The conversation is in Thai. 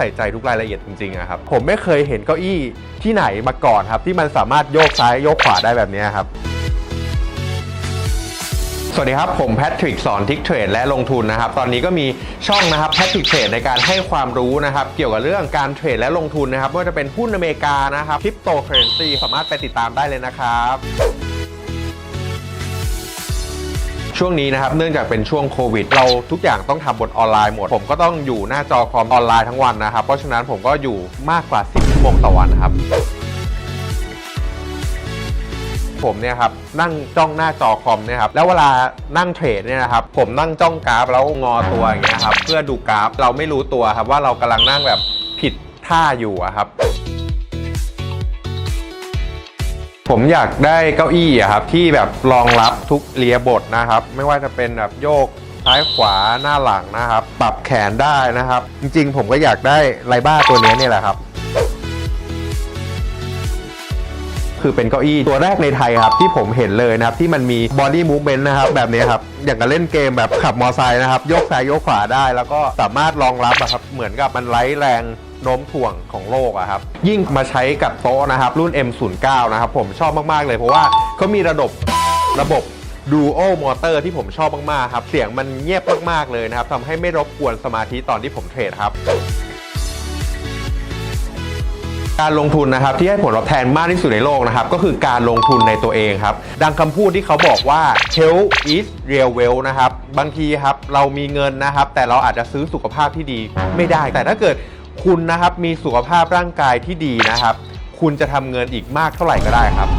ใส่ใจทุกรายละเอียดจริงๆอะครับ ผมไม่เคยเห็นเก้าอี้ที่ไหนมาก่อนครับ ที่มันสามารถโยกซ้ายโยกขวาได้แบบนี้ครับสวัสดีครับ ผมแพทริกสอนทิกเทรดและลงทุนนะครับ ตอนนี้ก็มีช่องนะครับแพทริกเทรดในการให้ความรู้นะครับ เกี่ยวกับเรื่องการเทรดและลงทุนนะครับไม่ว่าจะเป็นหุ้นอเมริกานะครับคริปโตเคอเรนซีสามารถไปติดตามได้เลยนะครับ ช่วงนี้นะครับเนื่องจากเป็นช่วงโควิด เราทุกอย่างต้องทำบนออนไลน์หมด ผมก็ต้องอยู่หน้าจอคอมออนไลน์ทั้งวันนะครับ เพราะฉะนั้นผมก็อยู่มากกว่า 10ชั่วโมงต่อวันครับผมเนี่ยครับนั่งจ้องหน้าจอคอมเนี่ยครับแล้วเวลานั่งเทรดเนี่ยนะครับผมนั่งจ้องกราฟแล้วงอตัวอย่างเงี้ยครับเพื่อดูกราฟเราไม่รู้ตัวครับว่าเรากำลังนั่งแบบผิดท่าอยู่อะครับ ผมอยากได้เก้าอี้อะครับที่แบบรองรับทุกเรียบทนะครับ ไม่ว่าจะเป็นแบบโยกซ้ายขวาหน้าหลังนะครับ ปรับแขนได้นะครับ จริงๆ ผมก็อยากได้ไลบ้าตัวนี้เนี่ยแหละครับ คือเป็นเก้าอี้ตัวแรกในไทยครับที่ผมเห็นเลยนะครับที่มันมี body movement นะครับแบบนี้ครับอย่างกับเล่นเกมแบบขับมอไซค์นะครับโยกซ้ายโยกขวาได้ แล้วก็สามารถรองรับอะครับเหมือนกับมันไร้แรงโน้มถ่วงของโลกอะครับ ยิ่งมาใช้กับโต๊ะนะครับ รุ่น M09 นะครับผมชอบมาก ๆ เลยเพราะว่าเขามีระบบระบบ Duo Motor ที่ผมชอบมาก ๆ ครับ เสียงมันเงียบมาก ๆ เลยนะครับทำให้ไม่รบกวนสมาธิตอนที่ผมเทรดครับ การลงทุนนะครับที่ให้ผลตอบแทนมากที่สุดในโลกนะครับก็คือการลงทุนในตัวเองครับ ดังคำพูดที่เขาบอกว่า health is real wealth นะครับบางทีครับเรามีเงินนะครับ แต่เราอาจจะซื้อสุขภาพที่ดีไม่ได้ แต่ถ้าเกิดคุณนะครับมีสุขภาพร่างกายที่ดีนะครับ คุณจะทำเงินอีกมากเท่าไหร่ก็ได้ครับ